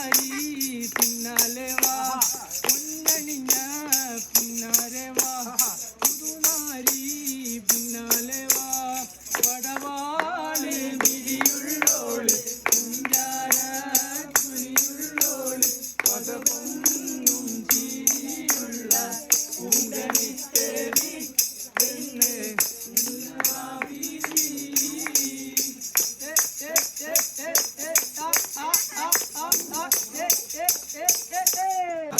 Maria.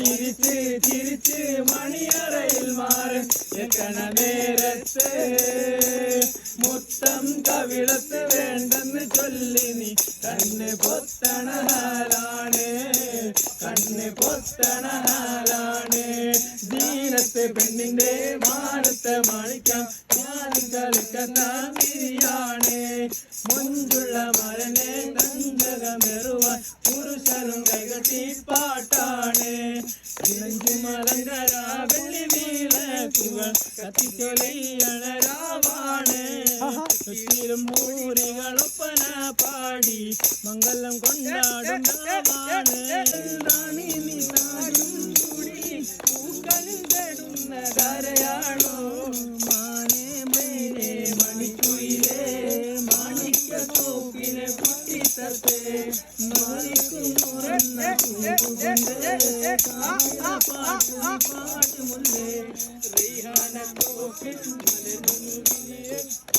ചിരിച്ച് ചിരിച്ച് മണിയറയിൽ മാറും എത്തണ നേരത്ത് മുത്തം കവിളത്ത് വേണ്ടെന്ന് ചൊല്ലി നീ കണ്ണ് പൊത്തണ ഹാലാണ് കണ്ണ് പൊത്തണ ഹാലാണ് പെണ്ണിന്റെ മാനത്തെ മാണിക്കാം ഞാൻ കളിക്കുന്ന മുഞ്ചുള്ള ഇളഞ്ചു മലങ്കര വെള്ളി വീളക്കുകൾ കത്തിച്ചൊലിയണ രാവാണ് ചുറ്റിലും മൂരികളൊപ്പന പാടി. മംഗലം കൊണ്ടാടും മണിക്കുയിലേ മാണിക്ക തോപ്പിനെ പൊട്ടിത്തത്തെ पाठ मुल्ले रिहान तो फिर मल दुनिया